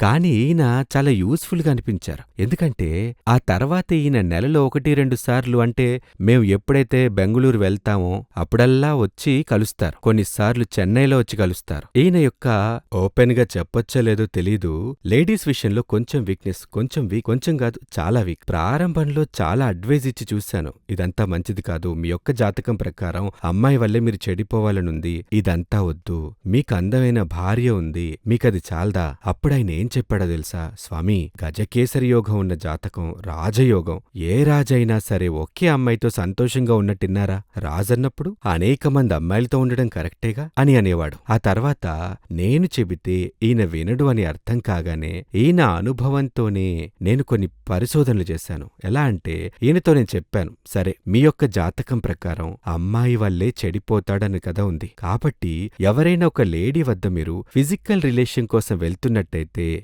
కానీ ఈయన చాలా యూస్ఫుల్గా అనిపించారు. ఎందుకంటే ఆ తర్వాత ఈయన నెలలో ఒకటి రెండు సార్లు అంటే మేము ఎప్పుడైతే బెంగుళూరు వెళ్తామో అప్పుడల్లా వచ్చి కలుస్తారు. కొన్నిసార్లు చెన్నైలో వచ్చి కలుస్తారు. ఈయన యొక్క ఓపెన్గా చెప్పొచ్చో లేదో తెలీదు. లేడీస్ విషయంలో కొంచెం వీక్నెస్ కొంచెం వీక్ కొంచెం కాదు చాలా వీక్. ప్రారంభంలో చాలా అడ్వైజ్ ఇచ్చి చూశాను. ఇదంతా మంచిది కాదు. మీ యొక్క జాతకం ప్రకారం అమ్మాయి వల్లే మీరు చెడిపోవాలనుంది. ఇదంతా వద్దు. మీకు అందమైన భార్య ఉంది. మీకది చాలదా? అప్పుడాయన ఏం చెప్పాడో తెలుసా? స్వామి గజకేసరి యోగం ఉన్న జాతకం రాజయోగం. ఏ రాజైనా సరే ఒకే అమ్మాయితో సంతోషంగా ఉన్నట్టిన్నారా రాజన్నప్పుడు అనేక మంది అమ్మాయిలతో ఉండడం కరెక్టేగా? అని అనేవాడు. ఆ తర్వాత నేను చెబితే ఈయన వినడు అని అర్థం కాగానే ఈయన అనుభవంతోనే నేను కొన్ని పరిశోధనలు చేశాను. ఎలా అంటే ఈయనతో నేను చెప్పాను సరే మీ యొక్క జాతకం ప్రకారం అమ్మాయి వల్లే చెడిపోతాడని కదా ఉంది. కాబట్టి ఎవరైనా ఒక లేడీ వద్ద మీరు ఫిజికల్ రిలేషన్ కోసం వెళ్తున్నట్టయితే